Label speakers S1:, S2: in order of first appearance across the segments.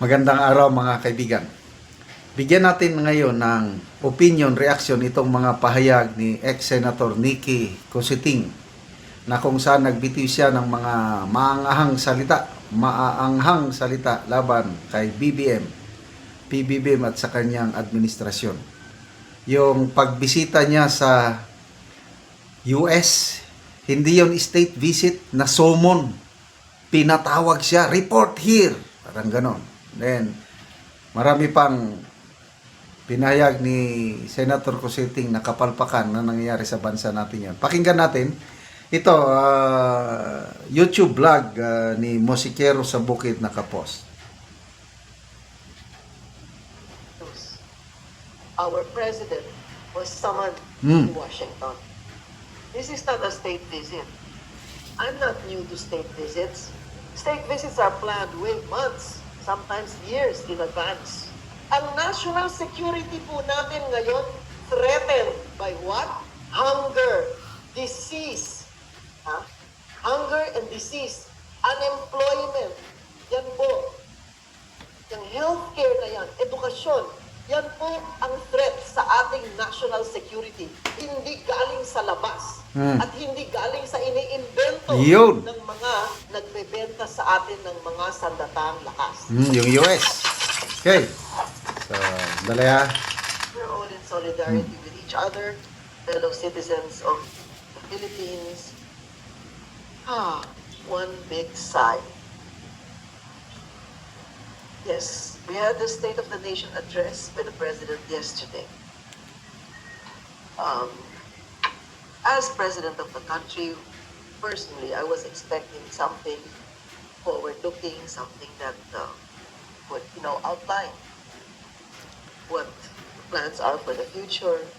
S1: Magandang araw mga kaibigan. Bigyan natin ngayon ng opinion, reaction itong mga pahayag ni ex-senator Nikki Cositing na kung saan nagbitiw siya ng mga maanghang salita, maaanghang salita laban kay BBM, PBBM at sa kanyang administrasyon. Yung pagbisita niya sa US, hindi yon state visit na summon. Pinatawag siya, report here. Parang ganon. Then, marami pang pinahayag ni Senator Cositing na kapalpakan na nangyayari sa bansa natin yan. Pakinggan natin. Ito, ah, YouTube vlog ah, ni Mosikero sa Bukid nakapost.
S2: news. Our president was summoned
S1: Hmm.
S2: to Washington. This is not a state visit. I'm not new to state visits. State visits are planned way months, sometimes years in advance. Ang national security po natin ngayon threatened by what? Hunger, disease, ha? Hunger and disease, unemployment. Yan po, yung healthcare na yan, edukasyon, yan po ang threat sa ating national security. Hindi galing sa labas
S1: Hmm.
S2: at hindi galing sa iniimbento
S1: Yun.
S2: ng mga nagbebenta sa atin ng mga sandatang lakas.
S1: Hmm, yung US. Okay. So, dali ha.
S2: We're all in solidarity with each other, fellow citizens of the Philippines. Ah, one big sigh. Yes, we had the State of the Nation address by the President yesterday. Um, as President of the country, personally, I was expecting something forward-looking, something that uh, would, you know, outline what plans are for the future,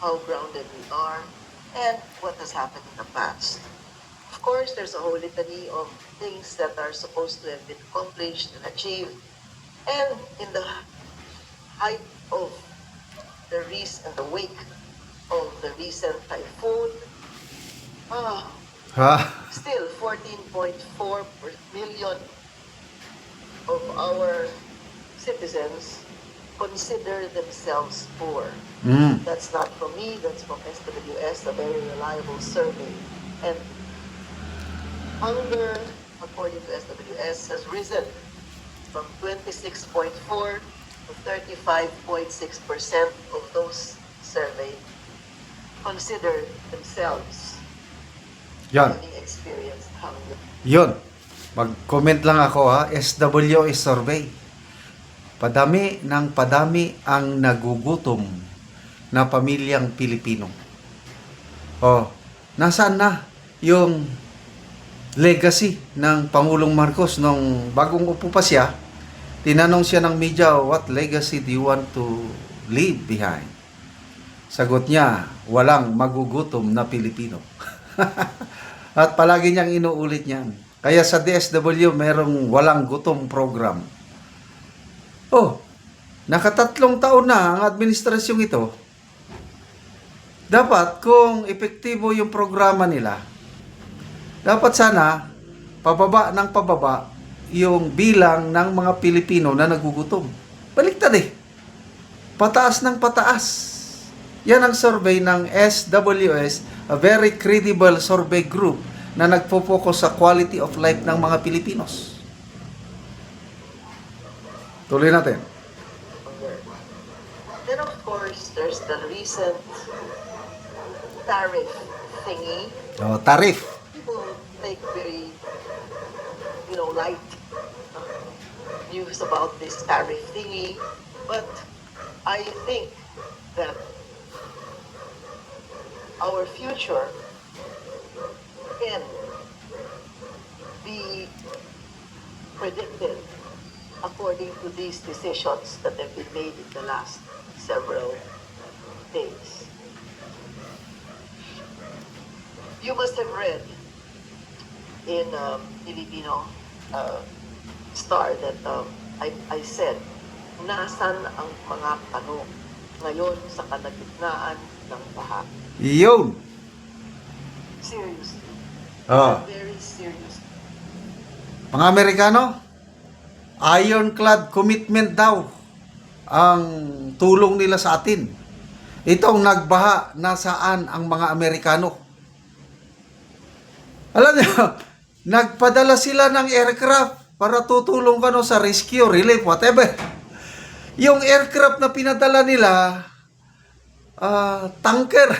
S2: how grounded we are, and what has happened in the past. Of course, there's a whole litany of things that are supposed to have been accomplished and achieved. And in the height of the recent, and the wake of the recent typhoon, ah,
S1: Ha?
S2: still 14.4 million of our citizens consider themselves poor.
S1: Hmm.
S2: That's not from me, that's from SWS, a very reliable survey. And hunger, according to SWS, has risen from 26.4 to 35.6% of those surveyed consider themselves
S1: Yan.
S2: having experienced hunger.
S1: Yun. Mag-comment lang ako ha. SWS survey. Padami ng padami ang nagugutom na pamilyang Pilipino. Oh, nasaan na yung legacy ng Pangulong Marcos nung bagong upo pa siya? Tinanong siya ng media, what legacy do you want to leave behind? Sagot niya, walang magugutom na Pilipino. At palagi niyang inuulit niyan. Kaya sa DSW, merong walang gutom program. Oh, nakatatlong taon na ang administrasyong ito. Dapat, kung epektibo yung programa nila, dapat sana, pababa ng pababa, yung bilang ng mga Pilipino na nagugutom. Baliktad eh. Pataas ng pataas. Yan ang survey ng SWS, a very credible survey group na nagpo-focus sa quality of life ng mga Pilipinos. Tuloy natin.
S2: Then of course, there's the recent tariff thingy.
S1: O, tarif.
S2: Take very, you know, light uh, news about this tariff thingy, but I think that our future can be predicted according to these decisions that have been made in the last several days. You must have read in um, Filipino uh, Star that um, I, I said, nasan ang mga tanong ngayon sa kalagitnaan ng baha?
S1: Yun.
S2: Seriously.
S1: Oh.
S2: Very serious.
S1: Mga Amerikano, ironclad commitment daw ang tulong nila sa atin. Itong nagbaha, nasaan ang mga Amerikano? Alam niyo, nagpadala sila ng aircraft para tutulong kano sa rescue, relief, whatever. Yung aircraft na pinadala nila, ah, tanker.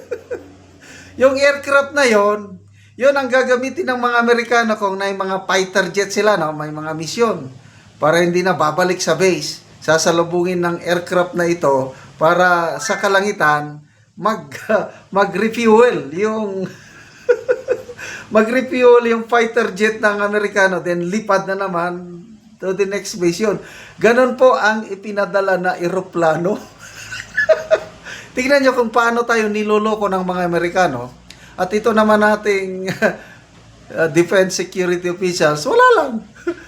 S1: yung aircraft na yon, yon ang gagamitin ng mga Amerikano kung may mga fighter jet sila, no? may mga misyon. Para hindi na babalik sa base, sasalubungin ng aircraft na ito para sa kalangitan mag mag-refuel yung mag-refuel yung fighter jet ng Amerikano then lipad na naman to the next mission. Ganon po ang ipinadala na eroplano. Tingnan nyo kung paano tayo niloloko ng mga Amerikano. At ito naman nating uh, defense security officials, wala lang.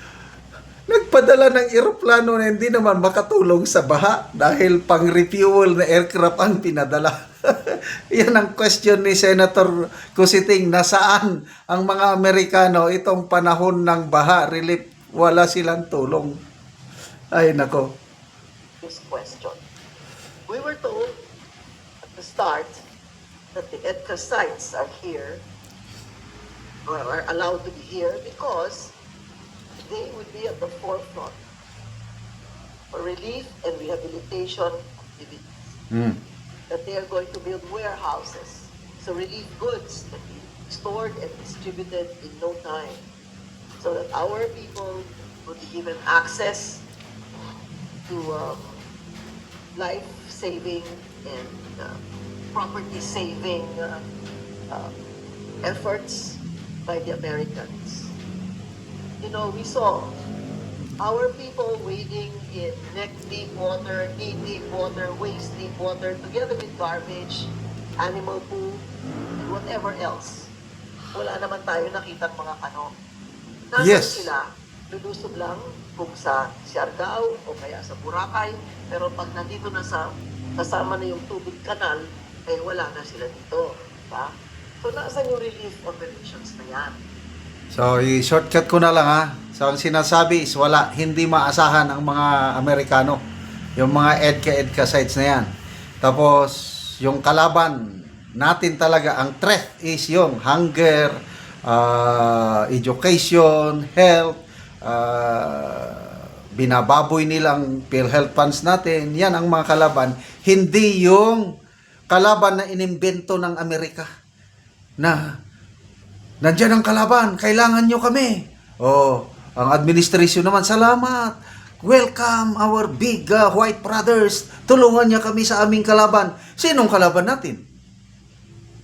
S1: Nagpadala ng eroplano na hindi naman makatulong sa baha dahil pang refuel na aircraft ang pinadala. Yan ang question ni Senator Kusiting, nasaan ang mga Amerikano itong panahon ng baha, relief, wala silang tulong. Ay nako.
S2: this question. We were told at the start that the EDCA sites are here, or are allowed to be here because they would be at the forefront for relief and rehabilitation activities.
S1: Hmm.
S2: That they are going to build warehouses, so relief goods can be stored and distributed in no time, so that our people would be given access to um, life-saving and uh, property-saving uh, uh, efforts by the Americans. You know, we saw our people wading in neck-deep water, knee-deep water, waist-deep water, together with garbage, animal poo, and whatever else. Wala naman tayo nakitang mga kano. Nasaan
S1: Yes.
S2: sila? Lulusob lang kung sa Siargao o kaya sa Boracay. Pero pag nandito na sa kasama na yung tubig kanal, eh wala na sila dito. Diba? So, nasaan yung relief operations na yan?
S1: So, i-shortcut ko na lang ha. So, ang sinasabi is wala, hindi maasahan ang mga Amerikano. Yung mga EDCA-EDCA sites na yan. Tapos, yung kalaban natin talaga, ang threat is yung hunger, uh, education, health, uh, binababoy nilang PhilHealth funds natin. Yan ang mga kalaban. Hindi yung kalaban na inimbento ng Amerika na Nandiyan ang kalaban, kailangan nyo kami. Oh, ang administrasyon naman, salamat. Welcome our big uh, white brothers. Tulungan niya kami sa aming kalaban. Sinong kalaban natin?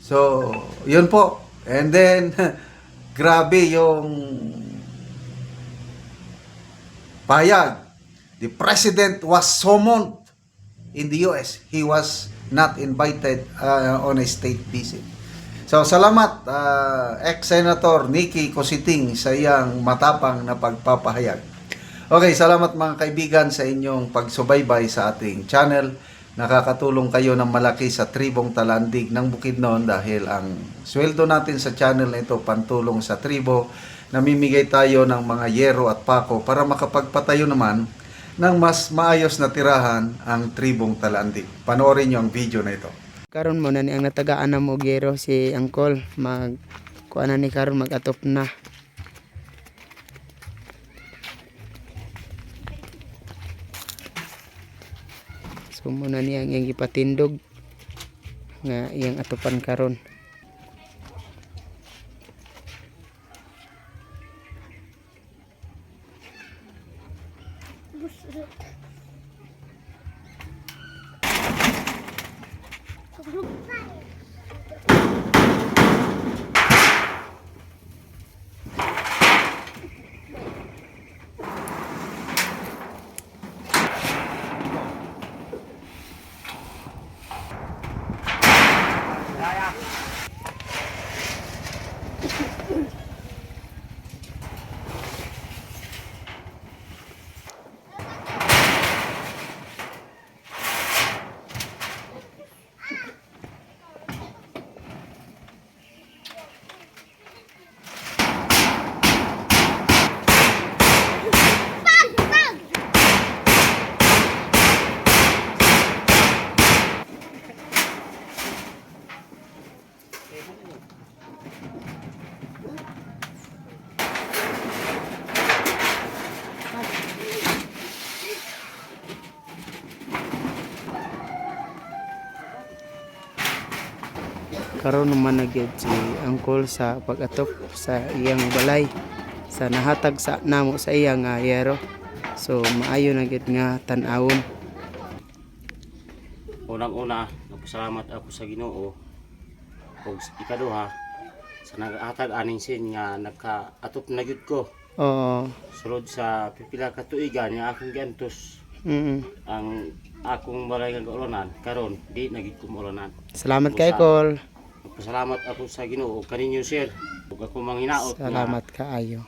S1: So, yun po. And then, grabe yung payag. The president was summoned in the US. He was not invited uh, on a state visit. So, salamat, uh, ex-senator Nikki Cositing sa iyang matapang na pagpapahayag. Okay, salamat mga kaibigan sa inyong pagsubaybay sa ating channel. Nakakatulong kayo ng malaki sa tribong talandig ng Bukidnon dahil ang sweldo natin sa channel na ito pantulong sa tribo. Namimigay tayo ng mga yero at pako para makapagpatayo naman ng mas maayos na tirahan ang tribong talandig. Panoorin nyo ang video na ito.
S3: Karon mo na ni ang natagaan na mo gero si Angkol. Mag kuha na ni karon mag atop na. So mo na niya ang iyang ipatindog nga iyang atopan karon you karon naman na gyud si angkol sa pag-atop sa iyang balay sa nahatag sa namo sa iyang nga yero so maayo na gyud nga tan-awon
S4: Unang-una, nagpasalamat ako sa Ginoo. Ug ikaduha, sa naghatag aning sin nga nagka-atop na gyud ko.
S3: oo
S4: Sulod sa pipila ka tuigan nga akong giantos
S3: mm
S4: ang akong balay nga kaulanan karon di na gyud ko maulanan.
S3: salamat kay kol
S4: Nagpasalamat ako sa Ginoo kaninyo sir. Ug ako manghinaot
S3: salamat kaayo